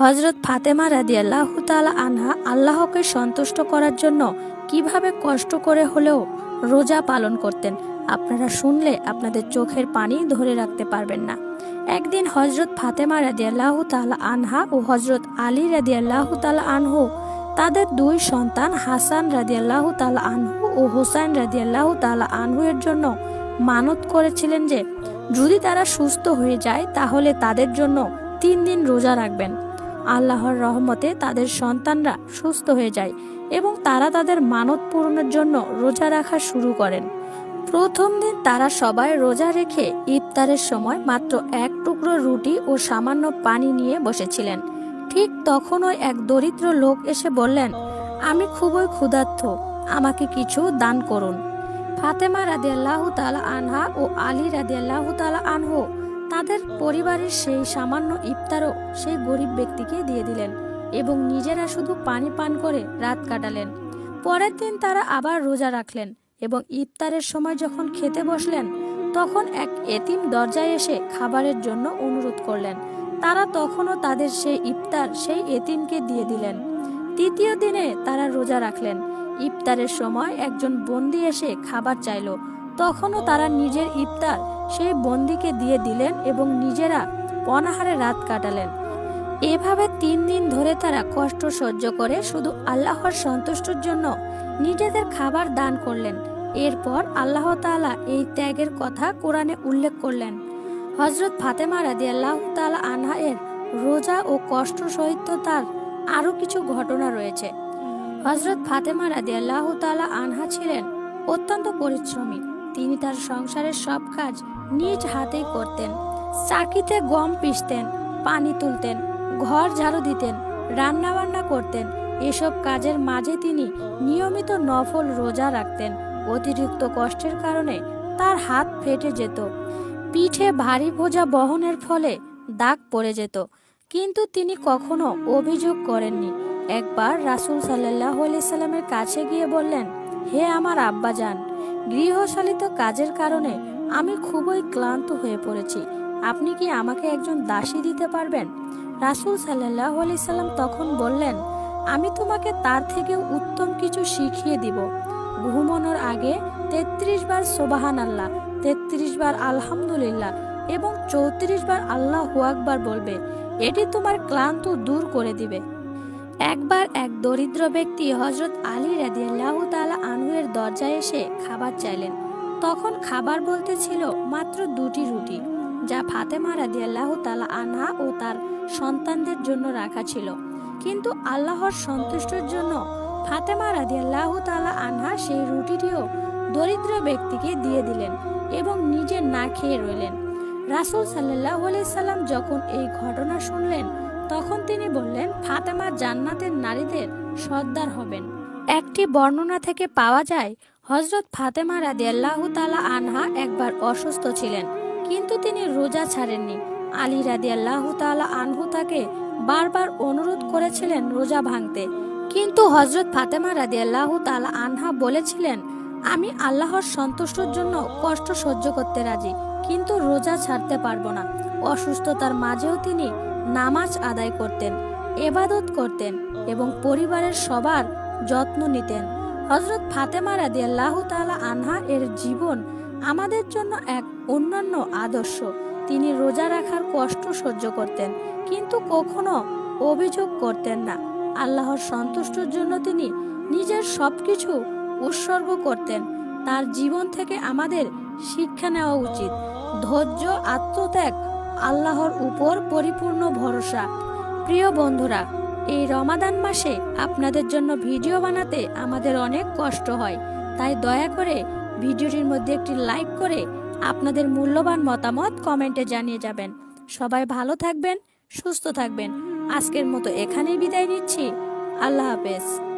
হজরত ফাতেমা রাদিয়াল্লাহ তালা আনহা আল্লাহকে সন্তুষ্ট করার জন্য কীভাবে কষ্ট করে হলেও রোজা পালন করতেন, আপনারা শুনলে আপনাদের চোখের পানি ধরে রাখতে পারবেন না। একদিন হজরত ফাতেমা রাদিয়াল্লাহ তালা আনহা ও হজরত আলী রাদিয়াল্লাহ তালা আনহু, তাদের দুই সন্তান হাসান রাদিয়াল্লাহ তালা আনহু ও হোসাইন রাদিয়াল্লাহ তালা আনহু এর জন্য মানত করেছিলেন যে, যদি তারা সুস্থ হয়ে যায় তাহলে তাদের জন্য তিন দিন রোজা রাখবেন। আল্লাহর রহমতে তাদের সন্তানরা সুস্থ হয়ে যায় এবং তারা তাদের মানত পূরণের জন্য রোজা রাখা শুরু করেন। প্রথম দিন তারা সবাই রোজা রেখে ইফতারের সময় মাত্র এক টুকরো রুটি ও সামান্য পানি নিয়ে বসেছিলেন। ঠিক তখনই এক দরিদ্র লোক এসে বললেন, আমি খুবই ক্ষুধার্ত, আমাকে কিছু দান করুন। ফাতেমা রাদিয়াল্লাহ তালা আনহা ও আলী রাদিয়াল্লাহ তালা আনহু তাদের পরিবারের সেই সামান্য ইফতারও সেই গরিব ব্যক্তিকে দিয়ে দিলেন এবং নিজেরা শুধু পানি পান করে রাত কাটালেন। পরের দিন তারা আবার রোজা রাখলেন এবং ইফতারের সময় যখন খেতে বসলেন, তখন এক এতিম দরজায় এসে খাবারের জন্য অনুরোধ করলেন। তারা তখনও তাদের সেই ইফতার সেই এতিমকে দিয়ে দিলেন। তৃতীয় দিনে তারা রোজা রাখলেন। ইফতারের সময় একজন বন্দি এসে খাবার চাইল তখনও তারা নিজের ইফতার সেই বন্দিকে দিয়ে দিলেন এবং নিজেরা অনাহারে রাত কাটালেন। এভাবে তিন দিন ধরে তারা কষ্ট সহ্য করে শুধু আল্লাহর সন্তুষ্টর জন্য নিজেদের খাবার দান করলেন। এরপর আল্লাহ তাআলা এই ত্যাগের কথা কোরআনে উল্লেখ করলেন। হজরত ফাতেমা রাদি আল্লাহ তালা আনহা এর রোজা ও কষ্ট সহিত তার আরও কিছু ঘটনা রয়েছে। হজরত ফাতেমা রাদি আল্লাহ তালা আনহা ছিলেন অত্যন্ত পরিশ্রমী। তিনি তার সংসারের সব কাজ নিজ হাতেই করতেন। চাকিতে গম পিষতেন, পানি তুলতেন, ঘর ঝাড়ু দিতেন রান্না বান্না করতেন। এসব কাজের মাঝে তিনি নিয়মিত নফল রোজা রাখতেন। অতিরিক্ত কষ্টের কারণে তার হাত ফেটে যেত। পিঠে ভারী বোঝা বহনের ফলে দাগ পড়ে যেত। কিন্তু তিনি কখনো অভিযোগ করেননি। একবার রাসুল সাল্লাহ সাল্লামের কাছে গিয়ে বললেন, হে আমার আব্বাজান গৃহশালিত কাজের কারণে আমি খুবই ক্লান্ত হয়ে পড়েছি। আপনি কি আমাকে একজন দাসী দিতে পারবেন? রাসুল সাল্লাহ আলি সাল্লাম তখন বললেন, আমি তোমাকে তার থেকে উত্তম কিছু শিখিয়ে দিব। ঘুমানোর আগে তেত্রিশ বার সোবাহান আল্লাহ তেত্রিশ বার আলহামদুলিল্লাহ এবং চৌত্রিশ বার আল্লাহ আকবার বলবে। এটি তোমার ক্লান্ত দূর করে দিবে। একবার এক দরিদ্র ব্যক্তি হজরত আলী রাদিয়াল্লাহু তাআলা আনহুয়ের দরজায় এসে খাবার চাইলেন। তখন খাবার বলতে ছিল মাত্র দুটি রুটি, যা ফাতেমা রাদিয়াল্লাহু তাআলা আনহা ও তার সন্তানদের জন্য রাখা ছিল। কিন্তু আল্লাহর সন্তুষ্টের জন্য ফাতেমা রাদিয়াল্লাহু তাআলা আনহা সেই রুটিটিও দরিদ্র ব্যক্তিকে দিয়ে দিলেন এবং নিজে না খেয়ে রইলেন। রাসূল সাল্লাল্লাহু আলাইহি সাল্লাম যখন এই ঘটনা শুনলেন তখন তিনি বললেন, ফাতেমা জান্নাতের নারীদের সর্দার হবেন। একটি বর্ণনা থেকে পাওয়া যায় হজরত ফাতেমা রাদিয়াল্লাহু তাআলা আনহা একবার অসুস্থ ছিলেন, কিন্তু তিনি রোজা ছাড়েননি। আলী রাদিয়াল্লাহু তাআলা আনহু তাকে বারবার অনুরোধ করেছিলেন রোজা ভাঙতে। কিন্তু হজরত ফাতেমা রাদিয়াল্লাহু তালা আনহা বলেছিলেন, আমি আল্লাহর সন্তুষ্টর জন্য কষ্ট সহ্য করতে রাজি, কিন্তু রোজা ছাড়তে পারব না। অসুস্থতার মাঝেও তিনি নামাজ আদায় করতেন এবাদত করতেন এবং পরিবারের সবার যত্ন নিতেন। হজরত ফাতেমা রাদি আল্লাহ তালা আনহা এর জীবন আমাদের জন্য এক অন্যান্য আদর্শ। তিনি রোজা রাখার কষ্ট সহ্য করতেন, কিন্তু কখনো অভিযোগ করতেন না। আল্লাহর সন্তুষ্টর জন্য তিনি নিজের সবকিছু উৎসর্গ করতেন। তার জীবন থেকে আমাদের শিক্ষা নেওয়া উচিত। ধৈর্য, আত্মত্যাগ আল্লাহর উপর পরিপূর্ণ ভরসা। প্রিয় বন্ধুরা, এই রমাদান মাসে আপনাদের জন্য ভিডিও বানাতে আমাদের অনেক কষ্ট হয়। তাই দয়া করে ভিডিওটির মধ্যে একটি লাইক করে আপনাদের মূল্যবান মতামত কমেন্টে জানিয়ে যাবেন। সবাই ভালো থাকবেন, সুস্থ থাকবেন। আজকের মতো এখানেই বিদায় নিচ্ছি। আল্লাহ হাফেজ।